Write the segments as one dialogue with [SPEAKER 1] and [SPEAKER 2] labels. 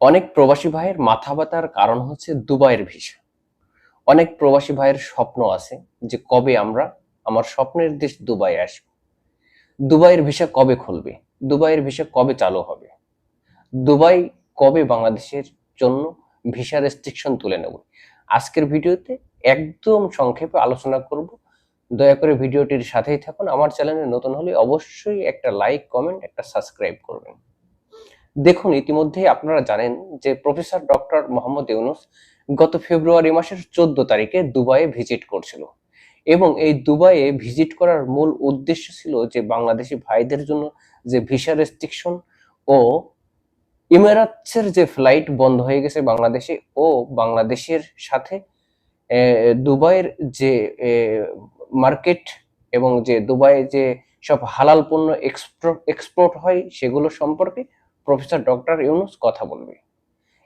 [SPEAKER 1] অনেক প্রবাসী ভাইয়ের মাথা ব্যথার কারণ হচ্ছে দুবাইয়ের ভিসা। অনেক প্রবাসী ভাইয়ের স্বপ্ন আছে যে কবে আমরা আমার স্বপ্নের দেশ দুবাই আসব। দুবাইয়ের ভিসা কবে খুলবে? দুবাইয়ের ভিসা কবে চালু হবে? দুবাই কবে বাংলাদেশের জন্য ভিসা রেস্ট্রিকশন তুলে নেব? আজকের ভিডিওতে একদম সংক্ষেপে আলোচনা করব। দয়া করে ভিডিওটির সাথেই থাকুন। আমার চ্যানেলে নতুন হলে অবশ্যই একটা লাইক কমেন্ট একটা সাবস্ক্রাইব করবেন। দেখুন, ইতিমধ্যেই আপনারা জানেন যে প্রফেসর ডক্টর মোহাম্মদ ইউনুস গত ফেব্রুয়ারি মাসের চোদ্দ তারিখে দুবাইয়ে ভিজিট করছিল। এবং এই দুবাইয়ে ভিজিট করার মূল উদ্দেশ্য ছিল যে বাংলাদেশি ভাইদের জন্য যে ভিসা রেস্ট্রিকশন ও ইমিরাটসের যে ফ্লাইট বন্ধ হয়ে গেছে বাংলাদেশে ও বাংলাদেশের সাথে দুবাইয়ের যে মার্কেট এবং যে দুবাইয়ে যে সব হালাল পণ্য এক্সপোর্ট হয় সেগুলো সম্পর্কে প্রফেসর ডক্টর ইউনুস কথা বলবে।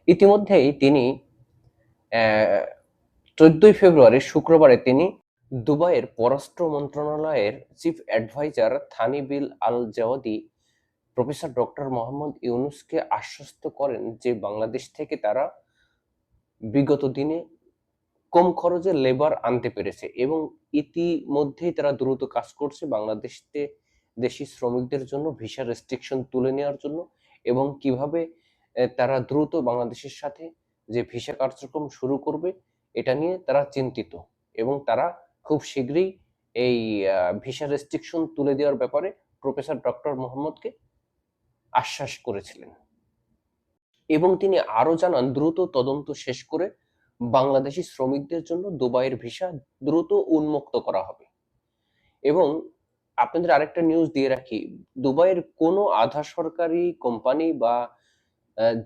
[SPEAKER 1] ইতিমধ্যেই তিনি চোদ্দই ফেব্রুয়ারি শুক্রবারে তিনি দুবাইয়ের পররাষ্ট্র মন্ত্রণালয়ের chief adviser Thani bin Al Zeyoudi professor doctor Mohammad ইউনুসকে আশ্বস্ত করেন যে বাংলাদেশ থেকে তারা বিগত দিনে কম খরচে লেবার আনতে পেরেছে এবং ইতিমধ্যেই তারা দ্রুত কাজ করছে বাংলাদেশতে দেশি শ্রমিকদের জন্য ভিসা রেস্ট্রিকশন তুলে নেওয়ার জন্য এবং কীভাবে তারা দ্রুত বাংলাদেশের সাথে যে ভিসা কার্যক্রম শুরু করবে, এটা নিয়ে তারা চিন্তিত এবং তারা খুব শীঘ্রই এই ভিসা রেস্ট্রিকশন তুলে দেওয়ার ব্যাপারে প্রফেসর ডক্টর মোহাম্মদকে আশ্বাস করেছিলেন। এবং তিনি আরও জানান, দ্রুত তদন্ত শেষ করে বাংলাদেশি শ্রমিকদের জন্য দুবাইয়ের ভিসা দ্রুত উন্মুক্ত করা হবে। এবং আপনাদের আরেকটা নিউজ দিয়ে রাখি। দুবাইয়ের কোনো আধা সরকারি কোম্পানি বা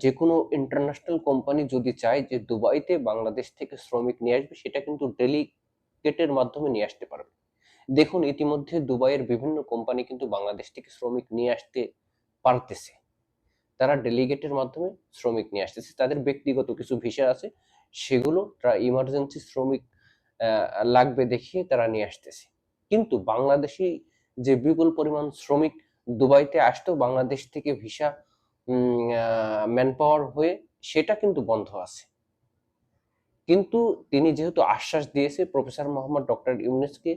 [SPEAKER 1] যে কোনো ইন্টারন্যাশনাল কোম্পানি যদি চায় যে দুবাইতে বাংলাদেশ থেকে শ্রমিক নিয়ে আসবে, সেটা কিন্তু ডেলিগেটের মাধ্যমে নিয়ে আসতে পারবে। দেখুন, ইতিমধ্যে দুবাইয়ের বিভিন্ন কোম্পানি কিন্তু বাংলাদেশ থেকে শ্রমিক নিয়ে আসতে পারতেছে। তারা ডেলিগেটের মাধ্যমে শ্রমিক নিয়ে আসতেছে। তাদের ব্যক্তিগত কিছু ভিসা আছে, সেগুলো তারা ইমার্জেন্সি শ্রমিক লাগবে দেখিয়ে তারা নিয়ে আসতেছে। কিন্তু বাংলাদেশি যে বিপুল পরিমাণ শ্রমিক দুবাইতে আসতো, বাংলাদেশ থেকে ভিসা ম্যান পাওয়ার হয়ে সেটা কিন্তু বন্ধ আছে। কিন্তু তিনি যেহেতু আশ্বাস দিয়েছে প্রফেসর মোহাম্মদ ডক্টর ইউনুসকে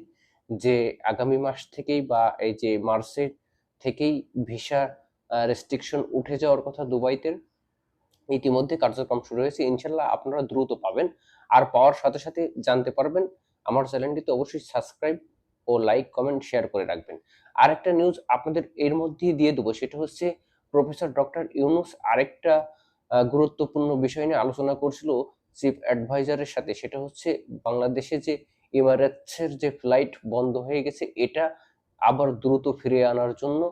[SPEAKER 1] যে আগামী মাস থেকেই বা এই যে মার্চের থেকেই ভিসা রেস্ট্রিকশন উঠে যাওয়ার কথা দুবাইতে ইতিমধ্যে কার্যক্রম শুরু হয়েছে। ইনশাল্লাহ আপনারা দ্রুত পাবেন। আর পাওয়ার সাথে সাথে জানতে পারবেন। আমার চ্যানেলটিতে অবশ্যই সাবস্ক্রাইব ও লাইক কমেন্ট শেয়ার করে রাখবেন। আর একটা নিউজ আপনাদের এর মধ্যেই দিয়ে দেবো, সেটা হচ্ছে প্রফেসর ডক্টর ইউনুস আরেকটা গুরুত্বপূর্ণ বিষয় নিয়ে আলোচনা করছিল চিফ অ্যাডভাইজারের সাথে, সেটা হচ্ছে বাংলাদেশে যে ইমারাতসের যে ফ্লাইট বন্ধ হয়ে গেছে, এটা আবার দ্রুত ফিরিয়ে আনার জন্য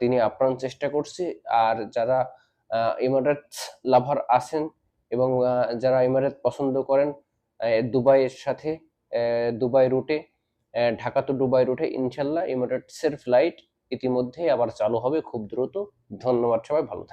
[SPEAKER 1] তিনি আপ্রাণ চেষ্টা করছে। আর যারা ইমারাতস লাভার আছেন এবং যারা ইমারাত পছন্দ করেন দুবাইয়ের সাথে দুবাই রুটে ঢাকা টু ডুবাই রুটে ইনশাল্লাহ ইমিরেটসের ফ্লাইট ইতিমধ্যেই আবার চালু হবে। খুব দ্রুত। ধন্যবাদ সবাই, ভালো থাকবেন।